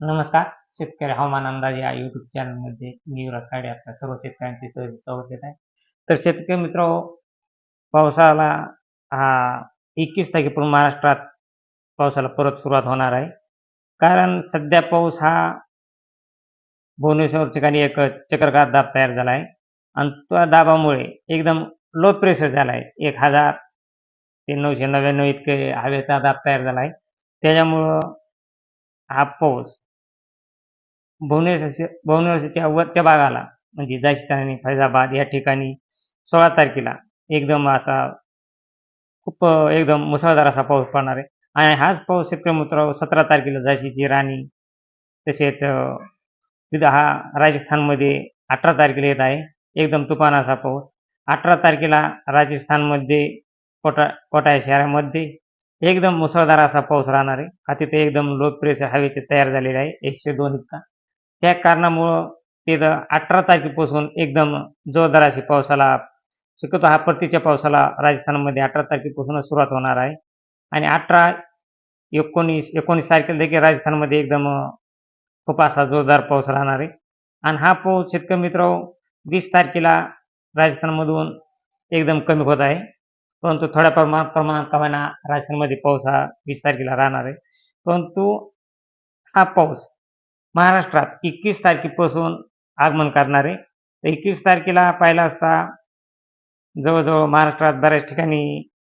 नमस्कार. शेतकरी हवामान अंदाज या युट्यूब चॅनलमध्ये मी रखाडे आपल्या सर्व शेतकऱ्यांचे सहज स्वागत येत आहे. तर शेतकरी मित्र पावसाला हा एकवीस तारखेपूर्वी महाराष्ट्रात पावसाला परत सुरुवात होणार आहे. कारण सध्या पाऊस हा भुवनेश्वर ठिकाणी एक चक्रवात दाब तयार झाला आहे. आणि त्या दाबामुळे एकदम लो प्रेशर झाला आहे. एक हजार ते नऊशे नव्याण्णव इतके हवेचा दाब तयार झाला आहे. त्याच्यामुळं हा पाऊस भुवनेश्वर भुवनेश्वरच्या वरच्या भागाला म्हणजे जायस्थान फैजाबाद या ठिकाणी सोळा तारखेला एकदम असा खूप एकदम मुसळधार असा पाऊस पडणार आहे. आणि हाच पाऊस शेतकरी मित्र सतरा तारखेला झाशीची राणी तसेच तिथं हा राजस्थानमध्ये अठरा तारखेला येत आहे. एकदम तुफान असा पाऊस. अठरा तारखेला राजस्थानमध्ये कोटा कोटा शहरामध्ये एकदम मुसळधार असा पाऊस राहणार आहे. हा तिथे एकदम लोकप्रिय हवेचे तयार झालेले आहे. एकशे दोन इतका. त्या कारणामुळं तिथं अठरा तारखेपासून एकदम जोरदार अशी पावसाला शक्यतो हा परतीच्या पावसाला राजस्थानमध्ये अठरा तारखेपासूनच सुरुवात होणार आहे. आणि अठरा एकोणीस एकोणीस तारखेला देखील राजस्थानमध्ये एकदम खूप असा जोरदार पाऊस राहणार आहे. आणि हा पाऊस शेतकरी मित्र वीस तारखेला राजस्थानमधून एकदम कमी होत आहे. परंतु थोड्या प्रमाणात प्रमाणात कमाना राजस्थानमध्ये पाऊस हा वीस तारखेला राहणार आहे. परंतु हा पाऊस महाराष्ट्रात एकवीस तारखेपासून आगमन करणार. आहे तर एकवीस तारखेला पाहिला असता जवळजवळ महाराष्ट्रात बऱ्याच ठिकाणी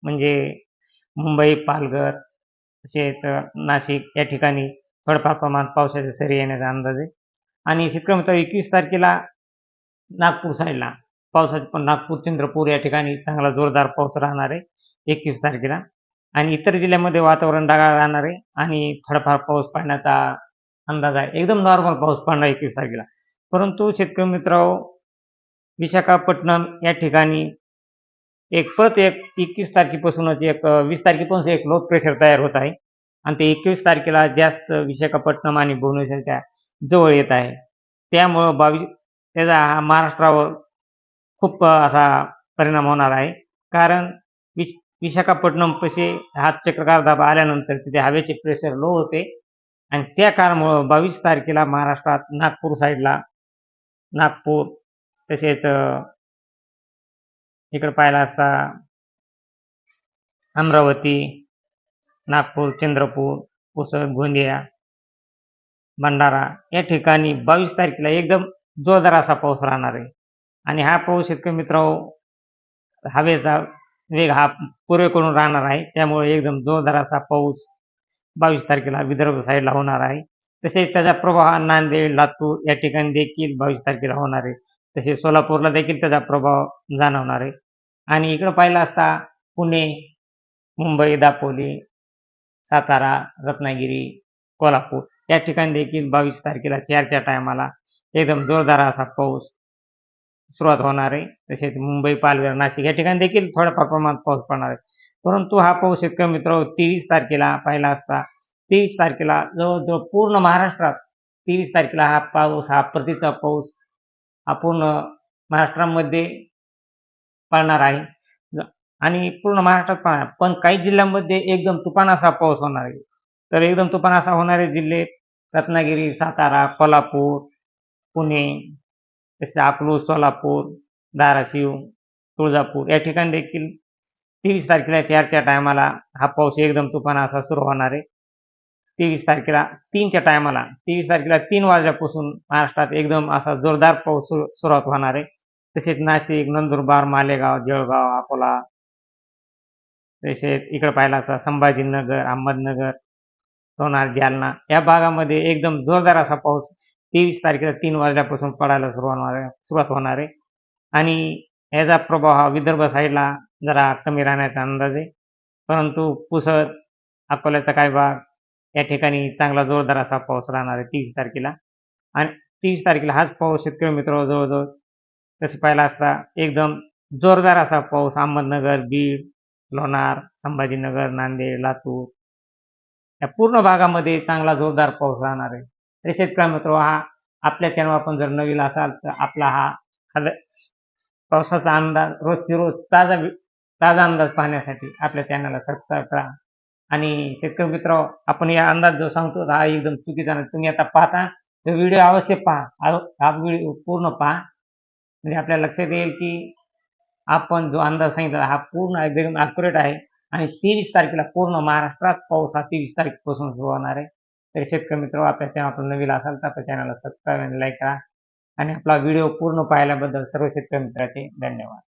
म्हणजे मुंबई पालघर तसेच नाशिक या ठिकाणी थोडंफार प्रमाणात पावसाचे सरी येण्याचा अंदाज. आहे आणि शेतकरी मित्र एकवीस तारखेला नागपूर साईडला पावसाचे पण नागपूर चंद्रपूर या ठिकाणी चांगला जोरदार पाऊस राहणार आहे एकवीस तारखेला. आणि इतर जिल्ह्यामध्ये वातावरण ढगाळ राहणार आहे आणि थोडाफार पाऊस पडण्याचा अंदाज आहे. एकदम नॉर्मल पाऊस पडणार एकवीस तारखेला परंतु शेतकरी मित्र विशाखापट्टणम या ठिकाणी एक परत एक एकवीस तारखेपासूनच एक वीस तारखेपासून एक लो प्रेशर तयार होत आहे. आणि ते एकवीस तारखेला जास्त विशाखापट्टणम आणि भुवनेश्वरच्या जवळ येत आहे. त्यामुळं बावीस त्याचा हा महाराष्ट्रावर खूप असा परिणाम होणार आहे. कारण विश विशाखापट्टणम पशी हा चक्रकार दाब आल्यानंतर तिथे हवेचे प्रेशर लो होते. आणि त्या कारणामुळं बावीस तारखेला महाराष्ट्रात नागपूर साईडला नागपूर तसेच इकडं पाहिला असता अमरावती नागपूर चंद्रपूर पुसद गोंदिया भंडारा या ठिकाणी बावीस तारखेला एकदम जोरदार असा पाऊस राहणार आहे. आणि हा पाऊस शेतकरी मित्र हवेचा वेग हा पूर्वेकडून राहणार आहे. त्यामुळे एकदम जोरदार असा पाऊस बावीस तारखेला विदर्भ साईडला होणार आहे. तसेच त्याचा प्रभाव हा नांदेड लातूर या ठिकाणी देखील बावीस तारखेला होणार आहे. तसेच सोलापूरला देखील त्याचा प्रभाव जाणवणार आहे. आणि इकडं पाहिलं असता पुणे मुंबई दापोली सातारा रत्नागिरी कोल्हापूर या ठिकाणी देखील बावीस तारखेला चारच्या टायमाला एकदम जोरदार असा पाऊस सुरुवात होणार आहे. तसेच मुंबई पालघर नाशिक या ठिकाणी देखील थोड्याफार प्रमाणात पाऊस पडणार आहे. परंतु हा पाऊस इतका मित्र तेवीस तारखेला पाहिला असता. तेवीस तारखेला जवळजवळ पूर्ण महाराष्ट्रात तेवीस तारखेला हा पाऊस हा परतीचा पाऊस हा पूर्ण महाराष्ट्रामध्ये पडणार आहे. आणि पूर्ण महाराष्ट्रात पाहणार पण काही जिल्ह्यांमध्ये एकदम तुफान असा पाऊस होणार आहे. तर एकदम तुफान असा होणारे जिल्हे रत्नागिरी सातारा कोल्हापूर पुणे तसेच अकलूज सोलापूर धाराशिव तुळजापूर या ठिकाणी देखील तेवीस तारखेला चारच्या टायमाला हा पाऊस एकदम तुफान असा सुरू होणार आहे. तेवीस तारखेला तीनच्या टायमाला तेवीस तारखेला तीन वाजल्यापासून महाराष्ट्रात एकदम असा जोरदार पाऊस सुरुवात होणार आहे. तसेच नाशिक नंदुरबार मालेगाव जळगाव अकोला तसेच इकडे पाहिला असा संभाजीनगर अहमदनगर लोणार जालना या भागामध्ये एकदम जोरदार असा पाऊस तेवीस तारखेला तीन वाजल्यापासून पडायला सुरुवात होणार सुरुवात होणार आहे. आणि याचा प्रभाव हा विदर्भ साईडला जरा कमी राहण्याचा अंदाज आहे. परंतु पुसद अकोल्याचा काही भाग या ठिकाणी चांगला जोरदार असा पाऊस राहणार आहे तेवीस तारखेला. आणि तेवीस तारखेला हाच पाऊस शेतकरी मित्र जवळजवळ तसे पाहिला असता एकदम जोरदार असा पाऊस अहमदनगर बीड लोणार संभाजीनगर नांदेड लातूर या पूर्ण भागामध्ये चांगला जोरदार पाऊस राहणार आहे. रिसेट शेतकरी मित्र हा आपल्या चॅनल आपण जर नवीन असाल तर आपला हा पावसाचा अंदाज रोजची रोज ताजा ताजा अंदाज पाहण्यासाठी आपल्या चॅनलला सबस्क्राईब करा. आणि शेतकरी मित्र आपण या अंदाज जो सांगतो हा एकदम चुकीचा नाही. तुम्ही आता पाहता तो व्हिडिओ अवश्य पहा. हा- हा व्हिडिओ पूर्ण पहा. म्हणजे आपल्या लक्षात येईल की आपण जो अंदाज सांगितला हा पूर्ण एकदम अॅक्युरेट आहे. आणि तेवीस तारखेला पूर्ण महाराष्ट्रात पाऊस हा तेवीस तारखेपासून सुरू होणार आहे. तर शेतकरी मित्र आपल्या चॅनल नवीन असाल तर आपल्या चॅनलला सबस्क्राईब आणि लाईक करा। आणि आपला व्हिडिओ पूर्ण पाहिल्याबद्दल सर्व शेतकरी मित्राचे धन्यवाद.